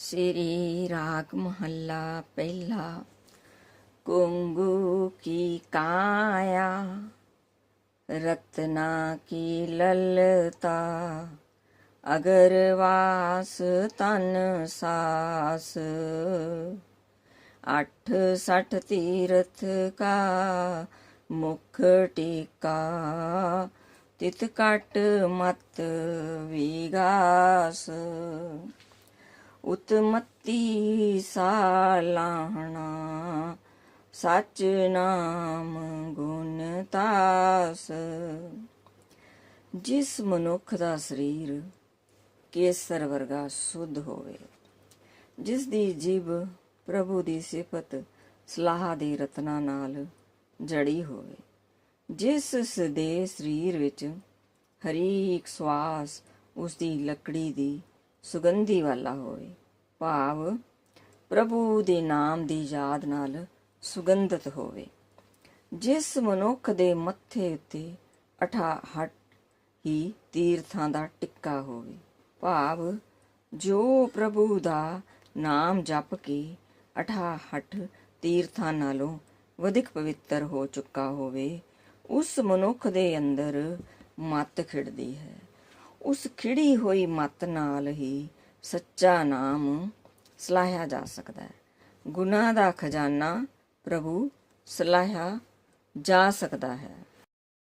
ਸ੍ਰੀ ਰਾਗ ਮਹੱਲਾ ਪਹਿਲਾ, ਕੁੰਗੂ ਕੀ ਕਾਇਆ, ਰਤਨਾ ਕੀ ਲਲਤਾ ਅਗਰ ਵਾਸ ਤਨ ਸਾਸ, ਅੱਠ ਸਠ ਤੀਰਥ ਕਾ ਮੁਖ ਟੀਕਾ, ਤਿਤ ਕਟ ਮਤ ਵਿਗਾਸ ਉਤਮਤੀ ਸਾਲਾਹਣਾ ਸਚ ਨਾਮ ਗੁਣ ਤਾਸ। ਜਿਸ ਮਨੁੱਖ ਦਾ ਸਰੀਰ ਕੇਸਰ ਵਰਗਾ ਸੁਧ ਹੋਵੇ, ਜਿਸ ਦੀ ਜੀਬ ਪ੍ਰਭੂ ਦੀ ਸਿਫਤ ਸਲਾਹ ਦੇ ਰਤਨਾ ਨਾਲ ਜੜੀ ਹੋਵੇ, ਜਿਸ ਦੇ ਸਰੀਰ ਵਿੱਚ ਹਰੀਕ ਸਵਾਸ ਉਸ ਦੀ ਲੱਕੜੀ ਦੀ ਸੁਗੰਧੀ ਵਾਲਾ ਹੋਵੇ। ਭਾਵ ਪ੍ਰਭੂ ਦੇ ਨਾਮ ਦੀ ਯਾਦ ਨਾਲ ਸੁਗੰਧਿਤ ਹੋਵੇ। ਜਿਸ ਮਨੁੱਖ ਦੇ ਮੱਥੇ ਉੱਤੇ ਅਠਾਹਟ ਹੀ ਤੀਰਥਾਂ ਦਾ ਟਿੱਕਾ ਹੋਵੇ। ਭਾਵ ਜੋ ਪ੍ਰਭੂ ਦਾ ਨਾਮ ਜਪ ਕੇ ਅਠਾਹਟ ਤੀਰਥਾਂ ਨਾਲੋਂ ਵਧਿਕ ਪਵਿੱਤਰ ਹੋ ਚੁੱਕਾ ਹੋਵੇ, ਉਸ ਮਨੁੱਖ ਦੇ ਅੰਦਰ ਮਤ ਖਿੜਦੀ ਹੈ। ਉਸ ਖਿੜੀ ਹੋਈ ਮਤ ਨਾਲ ਹੀ ਸੱਚਾ ਨਾਮ ਸਲਾਹਿਆ ਜਾ ਸਕਦਾ ਹੈ। ਗੁਨਾਹ ਦਾ ਖਜ਼ਾਨਾ ਪ੍ਰਭੂ ਸਲਾਹਿਆ ਜਾ ਸਕਦਾ ਹੈ।